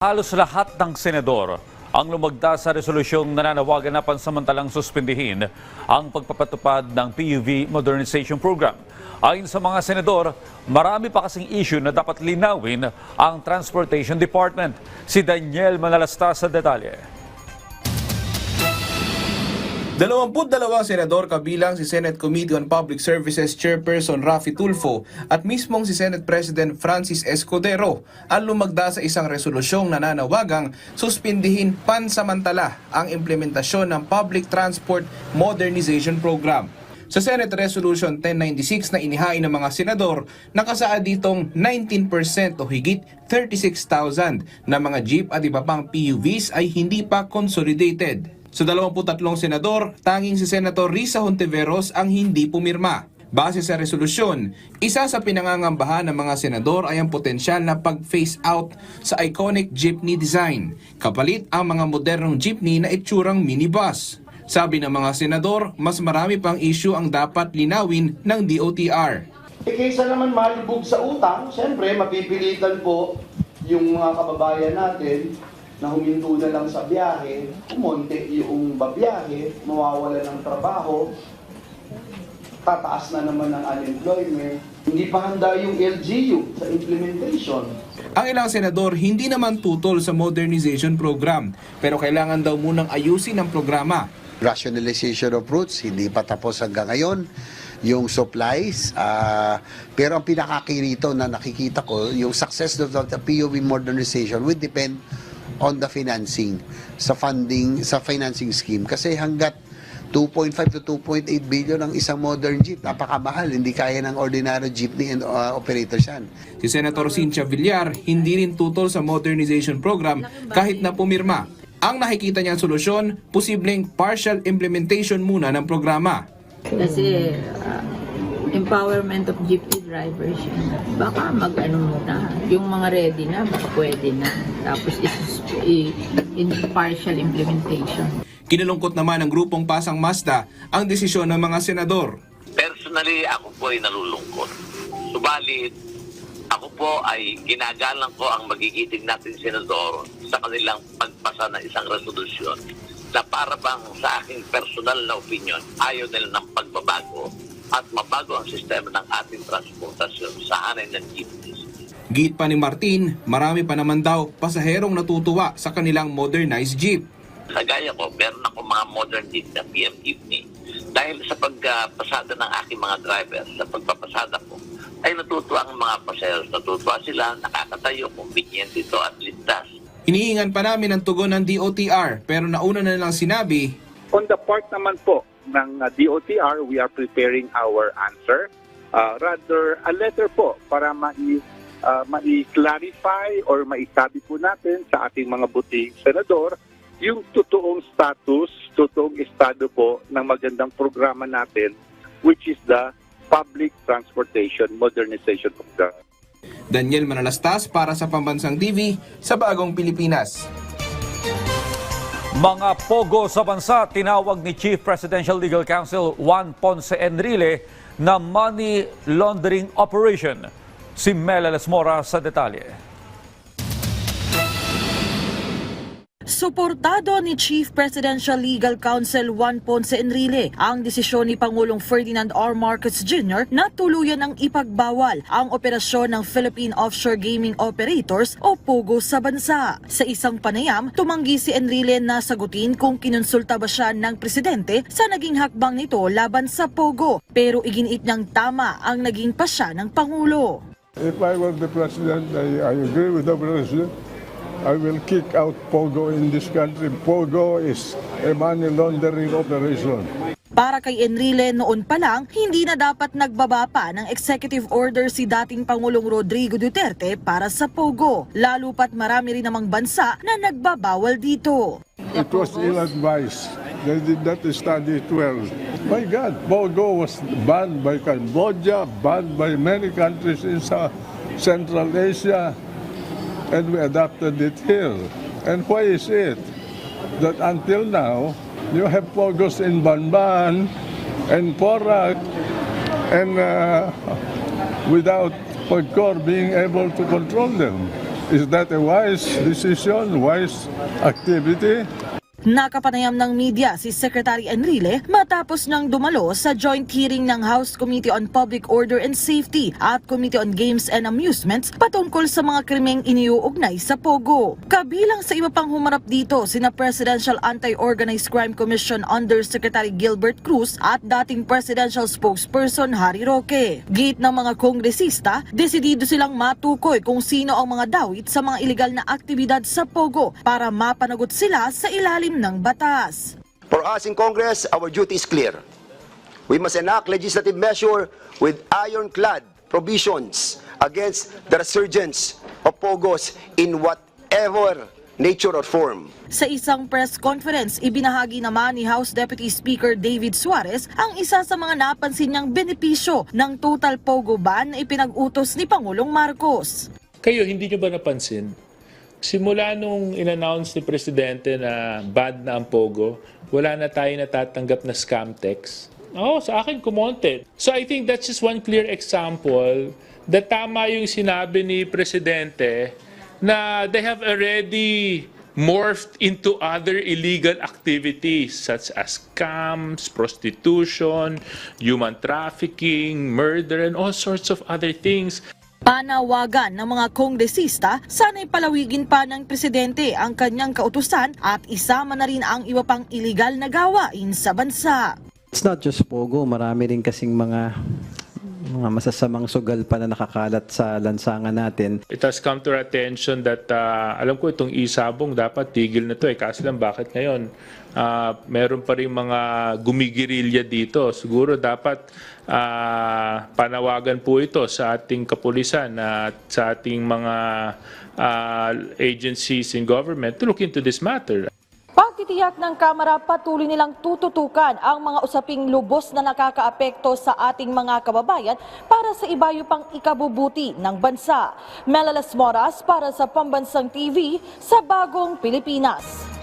Halos lahat ng senador ang lumagda sa resolusyong nananawagan na pansamantalang suspindihin ang pagpapatupad ng PUV Modernization Program. Ayon sa mga senador, marami pa kasing issue na dapat linawin ang Transportation Department. Si Daniel Manalasta sa detalye. 22 senador kabilang si Senate Committee on Public Services Chairperson Rafi Tulfo at mismong si Senate President Francis Escudero ang lumagda sa isang resolusyong nananawagang suspindihin pansamantala ang implementasyon ng Public Transport Modernization Program. Sa Senate Resolution 1096 na inihain ng mga senador, nakasaad ditong 19% o higit 36,000 na mga jeep at iba pang PUVs ay hindi pa consolidated. Sa 23 senador, tanging si Senator Risa Hontiveros ang hindi pumirma. Base sa resolusyon, isa sa pinangangambahan ng mga senador ay ang potensyal na pag-phase out sa iconic jeepney design, kapalit ang mga modernong jeepney na itsurang minibus. Sabi ng mga senador, mas marami pang issue ang dapat linawin ng DOTR. E kaysa naman malibog sa utang, siyempre mapipilitan po yung mga kababayan natin na huminto na lang sa biyahe, kumonte yung babiyahe, mawawala ng trabaho, tataas na naman ang unemployment. Hindi pa handa yung LGU sa implementation. Ang ilang senador hindi naman tutol sa modernization program, pero kailangan daw munang ayusin ang programa rationalization of routes, hindi pa tapos hanggang ngayon. Yung supplies, ah, pero ang pinakakirito na nakikita ko, yung success of the POV modernization will depend on the financing, sa funding, sa financing scheme. Kasi hanggat 2.5 to 2.8 billion ang isang modern jeep, napakamahal, hindi kaya ng ordinary jeepney and uh, operators yan. Si Senator Cynthia Villar hindi rin tutol sa modernization program kahit na pumirma. Ang nakikita niyang solusyon, posibleng partial implementation muna ng programa. Kasi ah, empowerment of jeepney drivers yan. Baka mag-ano muna. Yung mga ready na, baka pwede na. Tapos is, i- in partial implementation. Kinulungkot naman ng grupong Pasang Mazda ang desisyon ng mga senador. Personally, ako po ay nalulungkot. Subalit, ako po ay ginagalang ko ang magigiting natin senador sa kanilang pagpasa ng isang resolusyon na para bang sa aking personal na opinion, ayaw nila ng pagbabago at mabago ang sistema ng ating transportasyon sa hanay ng jeepneys. Git pa ni Martin, marami pa naman daw pasaherong natutuwa sa kanilang modernized jeep. Kagaya ko, meron ako mga modern jeep na PM jeepney. Dahil sa pagpasada ng aking mga driver, sa pagpapasada ko, ay natutuwa ang mga passengers. Natutuwa sila, nakakatayo, convenient ito at ligtas. Hinihingan pa namin ang tugon ng DOTR pero nauna na nilang sinabi On the part naman po ng uh, DOTR, we are preparing our answer. Uh, rather, a letter po para mai, uh, mai-clarify or maisabi po natin sa ating mga buting senador yung totoong status, totoong estado po ng magandang programa natin which is the Public Transportation Modernization Program. Daniel Manalastas para sa Pambansang TV sa Bagong Pilipinas. Mga pogo sa bansa, tinawag ni Chief Presidential Legal Counsel Juan Ponce Enrile na money laundering operation. Si Mel Lesmora sa detalye. Suportado ni Chief Presidential Legal Counsel Juan Ponce Enrile ang desisyon ni Pangulong Ferdinand R. Marcos Jr. na tuluyan ang ipagbawal ang operasyon ng Philippine Offshore Gaming Operators o POGO sa bansa. Sa isang panayam, tumanggi si Enrile na sagutin kung kinonsulta ba siya ng presidente sa naging hakbang nito laban sa POGO pero iginiit niyang tama ang naging pasya ng Pangulo. If I were the president, I, I agree with the president. I will kick out Pogo in this country. Pogo is a money laundering operation. Para kay Enrile noon pa lang, hindi na dapat nagbaba pa ng executive order si dating Pangulong Rodrigo Duterte para sa Pogo. Lalo pat marami rin namang bansa na nagbabawal dito. It was ill-advised. They did not study it well. My God, Pogo was banned by Cambodia, banned by many countries in Central Asia, and we adopted it here. And why is it that until now, you have Pogos in Banban and Porac, and uh, without Pagcor being able to control them? Is that a wise decision, wise activity? Nakapanayam ng media si Secretary Enrile matapos nang dumalo sa joint hearing ng House Committee on Public Order and Safety at Committee on Games and Amusements patungkol sa mga krimeng iniuugnay sa Pogo. Kabilang sa iba pang humarap dito sina Presidential Anti-Organized Crime Commission Undersecretary Gilbert Cruz at dating Presidential Spokesperson Harry Roque. Gate ng mga kongresista, desidido silang matukoy kung sino ang mga dawit sa mga ilegal na aktibidad sa Pogo para mapanagot sila sa ilalim ng batas. For us in Congress, our duty is clear. We must enact legislative measure with ironclad provisions against the resurgence of pogos in whatever nature or form. Sa isang press conference, ibinahagi naman ni House Deputy Speaker David Suarez ang isa sa mga napansin niyang benepisyo ng total pogo ban na ipinag-utos ni Pangulong Marcos. Kayo, hindi nyo ba napansin? Simula nung in-announce ni Presidente na bad na ang Pogo, wala na tayo natatanggap na scam text. Oo, sa akin kumonte. So I think that's just one clear example that tama yung sinabi ni Presidente na they have already morphed into other illegal activities such as scams, prostitution, human trafficking, murder, and all sorts of other things. Panawagan ng mga kongresista, sana'y palawigin pa ng presidente ang kanyang kautusan at isama na rin ang iba pang iligal na gawain sa bansa. It's not just Pogo, marami rin kasing mga mga masasamang sugal pa na nakakalat sa lansangan natin. It has come to our attention that uh, alam ko itong isabong dapat tigil na to eh. Kasi lang bakit ngayon uh, meron pa rin mga gumigirilya dito. Siguro dapat uh, panawagan po ito sa ating kapulisan at sa ating mga uh, agencies in government to look into this matter. Pagtitiyak ng Kamara, patuloy nilang tututukan ang mga usaping lubos na nakakaapekto sa ating mga kababayan para sa ibayo pang ikabubuti ng bansa. Melalas Moras para sa Pambansang TV sa Bagong Pilipinas.